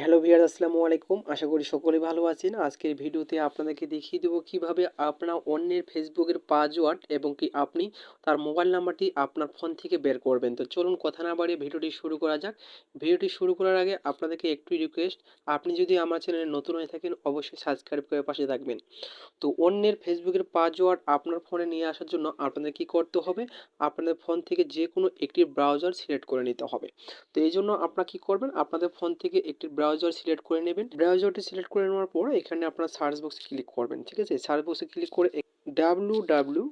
Hello ভিয়ার আসসালামু আলাইকুম। আশা করি সকলে ভালো আছেন। আজকের ভিডিওতে আপনাদেরকে দেখিয়ে দেবো কীভাবে আপনার অন্যের ফেসবুকের পাসওয়ার্ড এবং কি আপনি তার মোবাইল নাম্বারটি আপনার ফোন থেকে বের করবেন। তো চলুন কথা না বাড়িয়ে ভিডিওটি শুরু করা যাক। ভিডিওটি শুরু করার আগে আপনাদেরকে একটু রিকোয়েস্ট আপনি যদি আমার চ্যানেলে নতুন হয়ে থাকেন, অবশ্যই সাবস্ক্রাইব করে পাশে থাকবেন। তো অন্যের ফেসবুকের পাসওয়ার্ড আপনার ফোনে নিয়ে আসার জন্য আপনাদের কি করতে হবে? আপনাদের ফোন থেকে যে কোনো একটি ব্রাউজার সিলেক্ট করে নিতে হবে। তো এই জন্য আপনারা কি করবেন? আপনাদের ফোন থেকে একটি ব্রাউজার সিলেক্ট করে নেবেন। ব্রাউজারটি সিলেক্ট করে নেওয়ার পর এখানে আপনার সার্চ বক্সে ক্লিক করবেন, ঠিক আছে? সার্চ বক্সে ক্লিক করে ডাব্লু ডাব্লু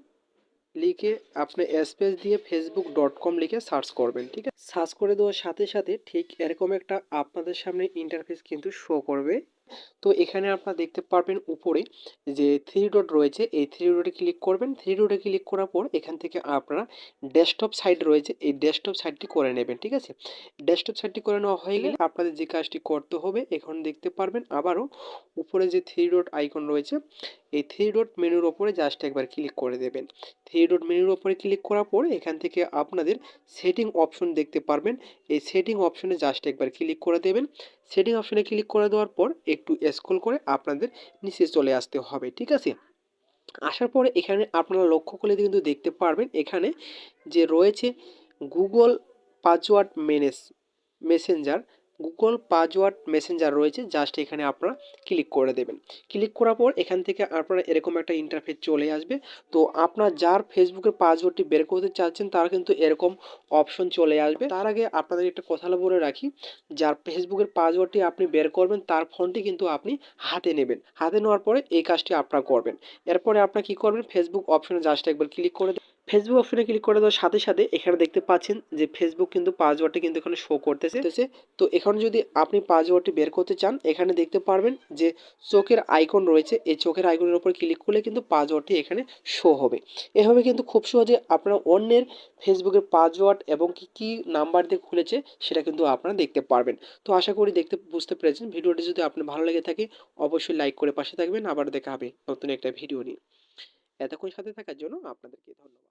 লিখে আপনি স্পেস দিয়ে ফেসবুক ডট কম লিখে সার্চ করবেন, ঠিক আছে? সার্চ করে দেওয়ার সাথে সাথে ঠিক এরকম একটা আপনাদের সামনে ইন্টারফেস কিন্তু শো করবে। তো এখানে আপনারা দেখতে পারবেন উপরে যে থ্রি ডট রয়েছে, এই থ্রি ডটে ক্লিক করবেন। থ্রি ডটে ক্লিক করার পর এখান থেকে আপনারা ডেস্কটপ সাইট রয়েছে, এই ডেস্কটপ সাইটটি করে নেবেন, ঠিক আছে? ডেস্কটপ সাইটটি করে নেওয়া হয়ে গেলে আপনাদের যে কাজটি করতে হবে, এখন দেখতে পারবেন আবারও উপরে যে থ্রি ডট আইকন রয়েছে, এই থ্রি ডট মেনুর ওপরে জাস্ট একবার ক্লিক করে দেবেন। থ্রি ডট মেনুর ওপরে ক্লিক করার পর এখান থেকে আপনাদের সেটিং অপশন দেখতে পারবেন। এই সেটিং অপশনে জাস্ট একবার ক্লিক করে দেবেন। সেটিং অপশানে ক্লিক করে দেওয়ার পর একটু স্ক্রল করে আপনাদের নিচে চলে আসতে হবে, ঠিক আছে? আসার পরে এখানে আপনারা লক্ষ্য করলে কিন্তু দেখতে পারবেন এখানে যে রয়েছে গুগল পাসওয়ার্ড মেনেস মেসেঞ্জার গুগল পাসওয়ার্ড মেসেঞ্জার রয়েছে জাস্ট এখানে আপনারা ক্লিক করে দেবেন। ক্লিক করার পর এখান থেকে আপনারা এরকম একটা ইন্টারফেস চলে আসবে। তো আপনার যার ফেসবুকের পাসওয়ার্ডটি বের করতে চাচ্ছেন, তার কিন্তু এরকম অপশন চলে আসবে। তার আগে আপনাদের একটা কথা বলে রাখি, যার ফেসবুকের পাসওয়ার্ডটি আপনি বের করবেন, তার ফোনটি কিন্তু আপনি হাতে নেবেন। হাতে নেওয়ার পরে এই কাজটি আপনারা করবেন। এরপরে আপনারা কী করবেন ফেসবুক অপশনে জাস্ট একবার ক্লিক করে ফেসবুক অপশনে ক্লিক করে দেওয়ার সাথে সাথে এখানে দেখতে পাচ্ছেন যে ফেসবুক কিন্তু পাসওয়ার্ডটি কিন্তু এখানে শো করতেছে। তো এখন যদি আপনি পাসওয়ার্ডটি বের করতে চান, এখানে দেখতে পারবেন যে চোখের আইকন রয়েছে। এই চোখের আইকনের উপর ক্লিক করলে কিন্তু পাসওয়ার্ডটি এখানে শো হবে। এভাবে কিন্তু খুব সহজে আপনারা অন্যের ফেসবুকের পাসওয়ার্ড এবং কি, কী নাম্বার দিয়ে খুলেছে সেটা কিন্তু আপনারা দেখতে পারবেন। তো আশা করি দেখতে, বুঝতে পেরেছেন। ভিডিওটি যদি আপনার ভালো লেগে থাকে, অবশ্যই লাইক করে পাশে থাকবেন। আবার দেখা হবে নতুন একটা ভিডিও নিয়ে। এতক্ষণ সাথে থাকার জন্য আপনাদেরকে ধন্যবাদ।